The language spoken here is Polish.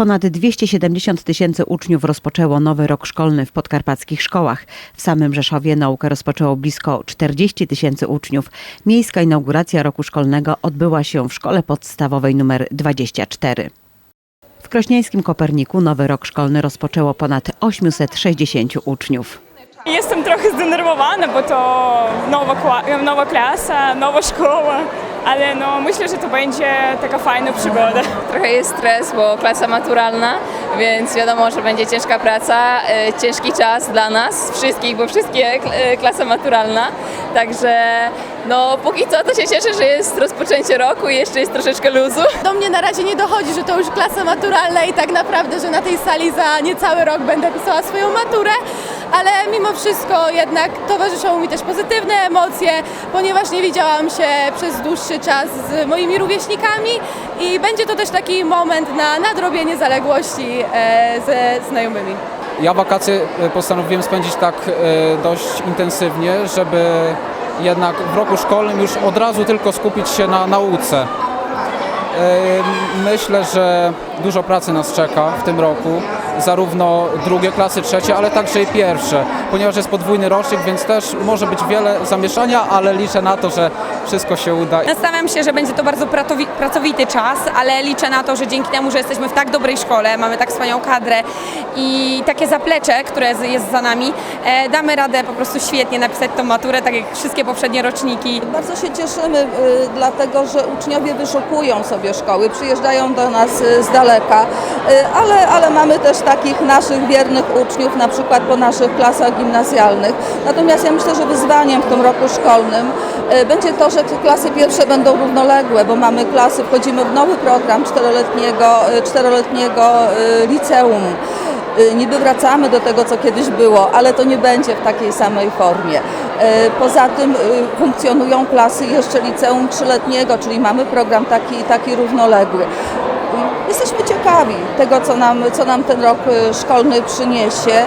Ponad 270 tysięcy uczniów rozpoczęło nowy rok szkolny w podkarpackich szkołach. W samym Rzeszowie naukę rozpoczęło blisko 40 tysięcy uczniów. Miejska inauguracja roku szkolnego odbyła się w szkole podstawowej nr 24. W Krośnieńskim Koperniku nowy rok szkolny rozpoczęło ponad 860 uczniów. Jestem trochę zdenerwowana, bo to nowa, nowa klasa, nowa szkoła, ale no myślę, że to będzie taka fajna przygoda. Trochę jest stres, bo klasa maturalna, więc wiadomo, że będzie ciężka praca, e, ciężki czas dla nas wszystkich, bo wszystkie e, klasa maturalna. Także no póki co to się cieszę, że jest rozpoczęcie roku i jeszcze jest troszeczkę luzu. Do mnie na razie nie dochodzi, że to już klasa maturalna i tak naprawdę, że na tej sali za niecały rok będę pisała swoją maturę, ale mimo wszystko jednak towarzyszą mi też pozytywne emocje, ponieważ nie widziałam się przez dłuższy czas z moimi rówieśnikami i będzie to też taki moment na nadrobienie zaległości e, ze znajomymi. Ja wakacje e, postanowiłem spędzić tak e, dość intensywnie, żeby jednak w roku szkolnym już od razu tylko skupić się na nauce. Myślę, że dużo pracy nas czeka w tym roku, zarówno drugie klasy, trzecie, ale także i pierwsze, ponieważ jest podwójny rocznik, więc też może być wiele zamieszania, ale liczę na to, że wszystko się uda. Nastawiam się, że będzie to bardzo pracowity czas, ale liczę na to, że dzięki temu, że jesteśmy w tak dobrej szkole, mamy tak wspaniałą kadrę i takie zaplecze, które jest za nami, e, damy radę po prostu świetnie napisać tą maturę, tak jak wszystkie poprzednie roczniki. Bardzo się cieszymy, y, dlatego że uczniowie wyszukują sobie szkoły, przyjeżdżają do nas y, z daleka, y, ale, ale mamy też takich naszych wiernych uczniów, na przykład po naszych klasach gimnazjalnych. Natomiast ja myślę, że wyzwaniem w tym roku szkolnym y, będzie to, że te klasy pierwsze będą równoległe, bo mamy klasy, wchodzimy w nowy program czteroletniego, y, czteroletniego y, liceum. Niby wracamy do tego, co kiedyś było, ale to nie będzie w takiej samej formie. Poza tym funkcjonują klasy jeszcze liceum trzyletniego, czyli mamy program taki, taki równoległy. Jesteśmy ciekawi tego, co nam, co nam ten rok y, szkolny przyniesie.